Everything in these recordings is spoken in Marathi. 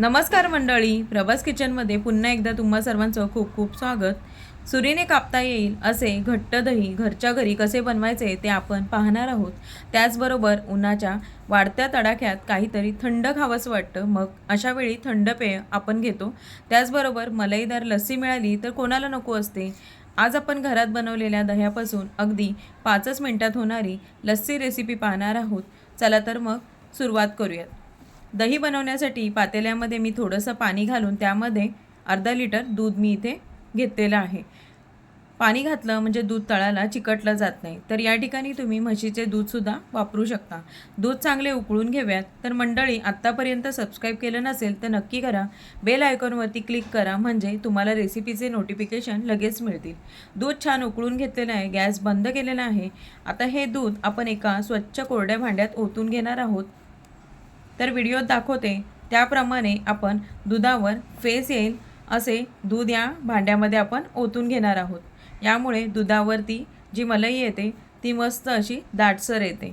नमस्कार मंडळी प्रभास किचनमध्ये पुन्हा एकदा तुम्हा सर्वांचं खूप खूप स्वागत. सुरीने कापता येईल असे घट्ट दही घरच्या घरी कसे बनवायचे ते आपण पाहणार आहोत. त्याचबरोबर उन्हाच्या वाढत्या तडाख्यात काहीतरी थंड खावंसं वाटतं. मग अशा वेळी थंड पेय आपण घेतो. त्याचबरोबर मलईदार लस्सी मिळाली तर कोणाला नको असते? आज आपण घरात बनवलेल्या दह्यापासून अगदी पाचच मिनटात होणारी लस्सी रेसिपी पाहणार आहोत. चला तर मग सुरुवात करूयात. दही बनवण्यासाठी पातेल्यामध्ये मी थोडंसं पाणी घालून त्यामध्ये अर्धा लिटर दूध मी इथे घेतलेलं आहे. पाणी घातलं म्हणजे दूध तळाला चिकटलं जात नाही. तर या ठिकाणी तुम्ही म्हशीचे दूधसुद्धा वापरू शकता. दूध चांगले उकळून घेऊयात. तर मंडळी आत्तापर्यंत सबस्क्राईब केलं नसेल तर नक्की करा. बेल आयकॉनवरती क्लिक करा म्हणजे तुम्हाला रेसिपीचे नोटिफिकेशन लगेच मिळतील. दूध छान उकळून घेतलेलं आहे. गॅस बंद केलेला आहे. आता हे दूध आपण एका स्वच्छ कोरड्या भांड्यात ओतून घेणार आहोत. तर व्हिडिओत दाखवते. त्याप्रमाणे आपण दुधावर फेस येईल असे दूध या भांड्यामध्ये आपण ओतून घेणार आहोत. यामुळे दुधावरती जी मलई येते ती मस्त अशी दाटसर येते.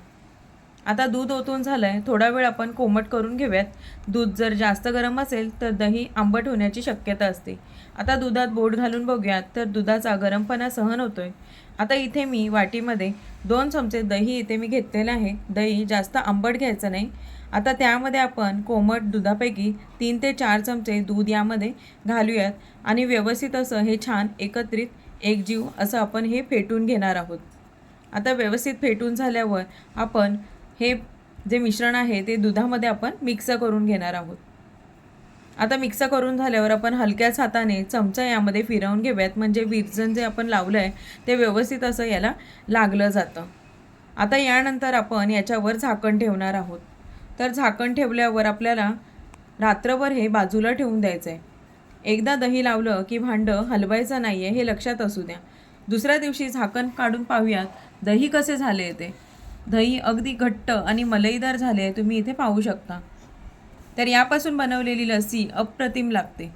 आता दूध ओतून झालं आहे थोडा वेळ आपण कोमट करून घेऊयात. दूध जर जास्त गरम असेल तर दही आंबट होण्याची शक्यता असते. आता दुधात बोट घालून बघूयात तर दुधाचा गरमपणा सहन होतो आहे आता इथे मी वाटीमध्ये दोन चमचे दही इथे मी घेतलेलं आहे. दही जास्त आंबट घ्यायचं नाही. आता त्यामध्ये आपण कोमट दुधापैकी तीन ते चार चमचे दूध यामध्ये घालूयात आणि व्यवस्थित असं हे छान एकत्रित एकजीव असं आपण हे फेटून घेणार आहोत. आता व्यवस्थित फेटून झाल्यावर आपण हे जे मिश्रण आहे ते दुधामध्ये आपण मिक्स करून घेणार आहोत. आता मिक्स करून झाल्यावर आपण हलक्याच हाताने चमचा यामध्ये फिरवून घेऊयात. म्हणजे विरजन जे आपण लावलं आहे ते व्यवस्थित असं याला लागलं जातं. आता यानंतर आपण याच्यावर झाकण ठेवणार आहोत. तर झाकण ठेवल्यावर आपल्याला रात्रभर हे बाजूला ठेवून द्यायचं आहे एकदा दही लावलं की भांडं हलवायचं नाही आहे हे लक्षात असू द्या. दुसऱ्या दिवशी झाकण काढून पाहूयात दही कसे झाले ते. दही अगदी घट्ट आणि मलईदार झाले आहे तुम्ही इथे पाहू शकता. तर यापासून बनवलेली लस्सी अप्रतिम लागते.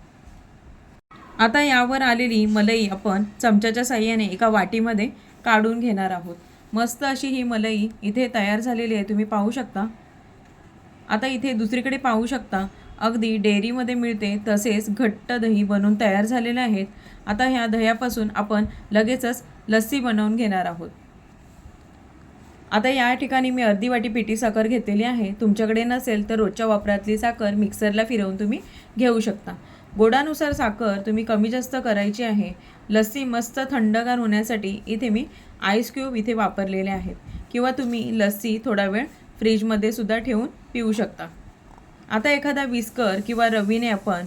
आता यावर आलेली मलई आपण चमच्याच्या साह्याने एका वाटीमध्ये काढून घेणार आहोत. मस्त अशी ही मलई इथे तयार झालेली आहे तुम्ही पाहू शकता. आता इथे दुसरीकडे पाहू शकता अगदी डेअरीमध्ये मिळते तसेच घट्ट दही बनवून तयार झालेले आहेत. आता ह्या दह्यापासून आपण लगेचच लस्सी बनवून घेणार आहोत. आता या ठिकाणी मी अर्धी वाटी पिठी साखर घेतलेली आहे. तुमच्याकडे नसेल तर रोजच्या वापरातली साखर मिक्सरला फिरवून तुम्ही घेऊ शकता. गोडानुसार साखर तुम्ही कमी जास्त करायची आहे. लस्सी मस्त थंडगार होण्यासाठी इथे मी आईस क्यूब इथे वापरलेले आहेत. किंवा तुम्ही लस्सी थोडा वेळ फ्रीजमध्ये सुद्धा ठेवून पिऊ शकता. आता एखादा विस्कर किंवा रवीने आपण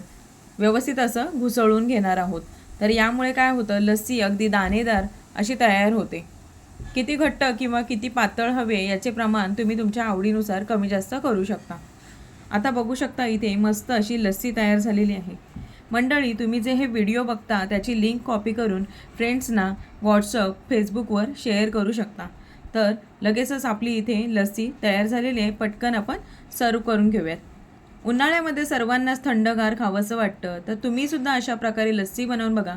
व्यवस्थित असं घुसळून घेणार आहोत. तर यामुळे काय होतं? लस्सी अगदी दाणेदार अशी तयार होते. किती घट्ट किंवा किती पातळ हवे याचे प्रमाण तुम्ही तुमच्या आवडीनुसार कमी जास्त करू शकता. आता बघू शकता इथे मस्त अशी लस्सी तयार झालेली आहे. मंडळी तुम्ही जे हे व्हिडिओ बघता त्याची लिंक कॉपी करून फ्रेंड्सना व्हॉट्सअप फेसबुकवर शेअर करू शकता. तर लगेचच आपली इथे लस्सी तयार झालेली आहे पटकन आपण सर्व करून घेऊयात. उन्हाळ्यामध्ये सर्वांनाच थंडगार खावंसं वाटतं. तर तुम्हीसुद्धा अशा प्रकारे लस्सी बनवून बघा.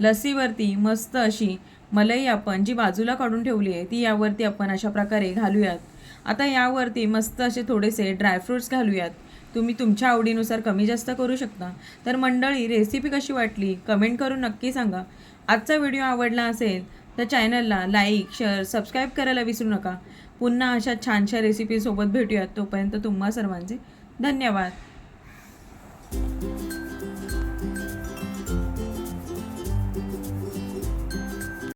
लस्सीवरती मस्त अशी मलई आपण जी बाजूला काढून ठेवली आहे ती यावरती आपण अशा प्रकारे घालूयात. आता यावरती मस्त असे थोडेसे ड्रायफ्रूट्स घालूयात. तुम्ही तुमच्या आवडीनुसार कमी जास्त करू शकता. तर मंडळी रेसिपी कशी वाटली? कमेंट करून नक्की सांगा. आजचा व्हिडिओ आवडला असेल तर चॅनलला लाईक शेअर सबस्क्राईब करायला विसरू नका. पुन्हा अशा छानशा रेसिपीसोबत भेटूयात. तोपर्यंत तुम्हा सर्वांचे धन्यवाद.